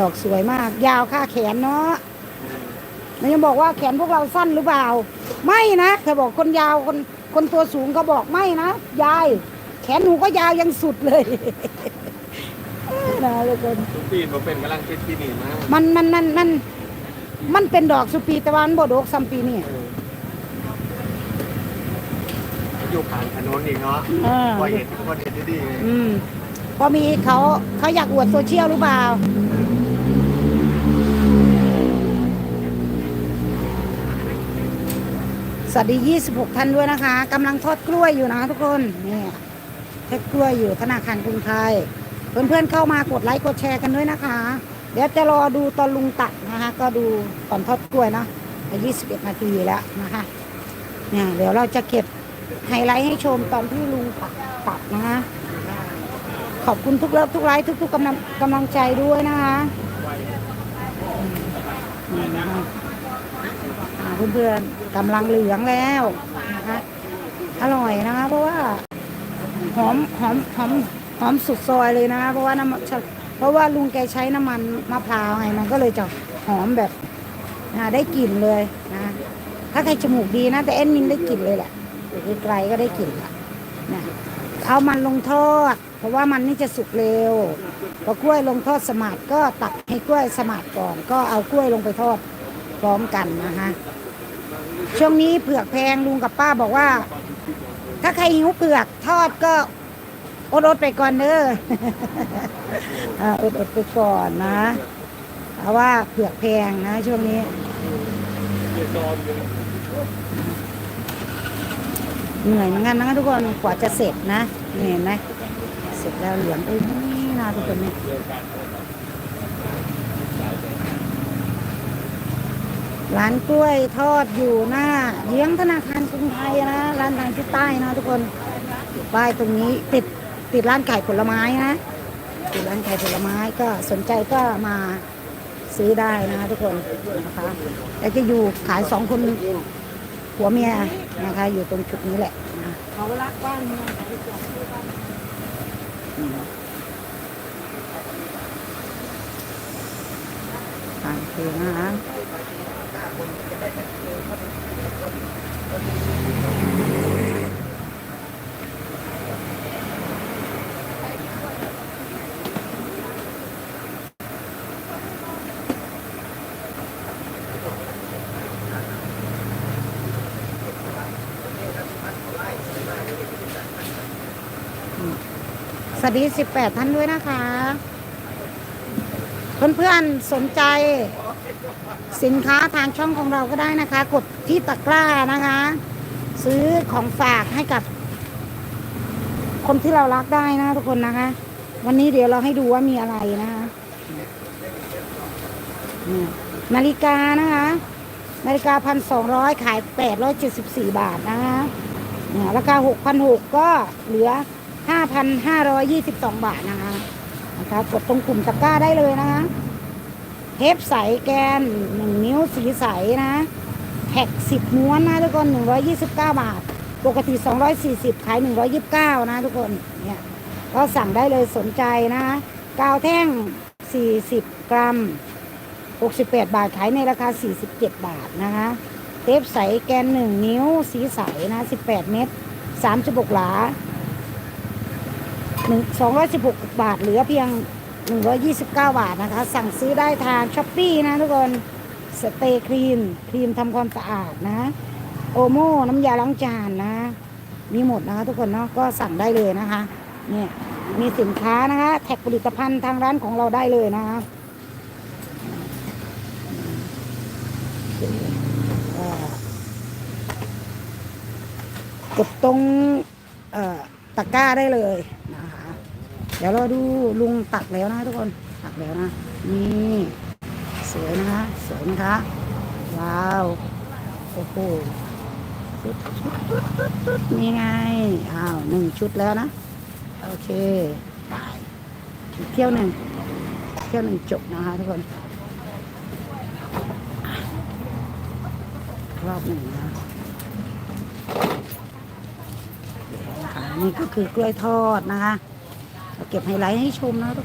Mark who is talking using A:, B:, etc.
A: ดอกสวยมาก ยาวค่าแขนเนาะมันยังบอกว่าแขนพวกเราสั้นหรือเปล่า ไม่นะเธอบอกคนยาวคนคนตัวสูงก็บอกไม่นะยาย แขนหนูก็ยาวยังสุดเลยเออนะทุกคน
B: ทุกปีนมาเป็นกำลังคิดที่นี่มาก
A: มันมันมันมันมันเป็นดอกสุปีแต่ว่ามันบดอกซัมปีนี่
B: เอออยู่ผ่านถนนอีกเนาะ
A: เออ
B: พอเห็นพอเห็นดีๆเลย
A: อืมพอมีเขาเขาอยากอวดโซเชียลหรือเปล่า สวัสดี 26 ท่านด้วยนะคะกำลังทอดกล้วยอยู่นะคะทุกคนนี่ทอดกล้วยอยู่ธนาคารกรุงไทย เพื่อนๆเข้ามากดไลค์กดแชร์กันด้วยนะคะ เดี๋ยวจะรอดูตอนลุงตัดนะคะ ก็ดูตอนทอดกล้วยเนาะ21 นาทีแล้วนะคะเนี่ยเดี๋ยวเราจะเก็บไฮไลท์ให้ชมตอนที่ลุงตัดตัดนะคะขอบคุณทุกเลิฟทุกไลค์ทุกๆกำลังกำลังใจด้วยนะคะ เพื่อนๆกำลังเหลืองแล้วนะคะอร่อยนะคะ เพราะว่าหอมหอมหอมหอมสุดซอยเลยนะคะเพราะว่าน้ำมันเพราะว่าลุงแกใช้น้ำมันมะพร้าวไงมันก็เลยจะหอมแบบได้กลิ่นเลยนะถ้าใครจมูกดีนะ แต่เอ็นมินได้กลิ่นเลยแหละไกลก็ได้กลิ่นละนะเอามันลงทอด เพราะว่ามันนี่จะสุกเร็วพอกล้วยลงทอดสมาดก็ตักให้กล้วยสมาดก่อน ก็เอากล้วยลงไปทอดพร้อมกันนะคะ ช่วงนี้เผือกแพงลุงกับป้าบอกว่า ถ้าใครหิวเผือกทอดก็อดอดไปก่อนเด้ออ่าอดอดๆไปก่อนนะเพราะว่าเผือกแพงนะ ช่วงนี้เหนื่อยเหมือนกันนะทุกคนกว่าจะเสร็จนะนี่เห็นไหมเสร็จแล้วเหลืองอุ้ยนี่นะทุกคนเนี่ย ร้านกล้วยทอดอยู่หน้าเยื้องธนาคารกรุงไทยนะร้านทางทิศใต้นะทุกคนป้ายตรงนี้ติดติดร้านขายผลไม้นะติดร้านขายผลไม้ก็สนใจก็มาซื้อได้นะทุกคนนะคะแต่จะอยู่ขายสองคนผัวเมียนะคะ อยู่ตรงจุดนี้แหละ
C: เขารักบ้านเมือง
A: ทางคือนะคะ สวัสดี 18 ท่านด้วยนะคะ เพื่อนๆ สนใจ สินค้าทางช่องของเราก็ได้นะคะ กดที่ตะกร้านะคะ ซื้อของฝากให้กับ คนที่เรารักได้นะทุกคนนะคะ วันนี้เดี๋ยวเราให้ดูว่ามีอะไรนะคะนาฬิกานะคะนาฬิกาพันสองร้อยขายแปดร้อยเจ็ดสิบสี่บาทนะคะเนี่ยราคาหกพันหกก็เหลือห้าพันห้าร้อยยี่สิบสองบาทนะคะนะคะกดตรงกลุ่มตะกร้าได้เลยนะคะ ปใสแกนหนึ่งนิ้วสีใสนะแพ็กสิบม้วนนะทุกคนหนึ่งร้อยี่สิบเก้าบาท ปกติสองร้อยสี่สิบขายหนึ่งร้อยิบเก้านะทุกคนเนี่ยก็สั่งได้เลยสนใจนะกาวแท่งสี่สิบกรัมหกสิบแปดบาทขายในราคาสี่สิบเจ็ดบาทนะคะเทปใสแกนหนึ่งนิ้วสีใสนะสิบแปดเมตรสามสิบหกหลาหนึ่งสองร้อยสิบหกบาทเหลือเพียง หนึ่งร้อยี่สิบเก้าบาทนะคะ สั่งซื้อได้ทางช้อปปี้นะทุกคนสเตย์ครีมครีมทำความสะอาดนะโอโม่น้ำยาล้างจานนะ มีหมดนะคะทุกคนเนาะก็สั่งได้เลยนะคะเนี่ยมีสินค้านะคะ แท็กผลิตภัณฑ์ทางร้านของเราได้เลยนะคะกดตรงเอ่อตะกร้าได้เลยนะ ดี๋ยวเราดูลุงตักแล้วนะทุกคนตักแล้วนะ นี่สวยนะคะ สวยนะคะ ว้าว โอ้โหนี่ไง อ้าวหนึ่งชุดแล้วนะ โอเคไปเที่ยวหนึ่งเที่ยวหนึ่งจบนะคะทุกคน รอบหนึ่งนะนี่ก็คือกล้วยทอดนะคะ เก็บไฮไลท์ให้ชมนะทุกคน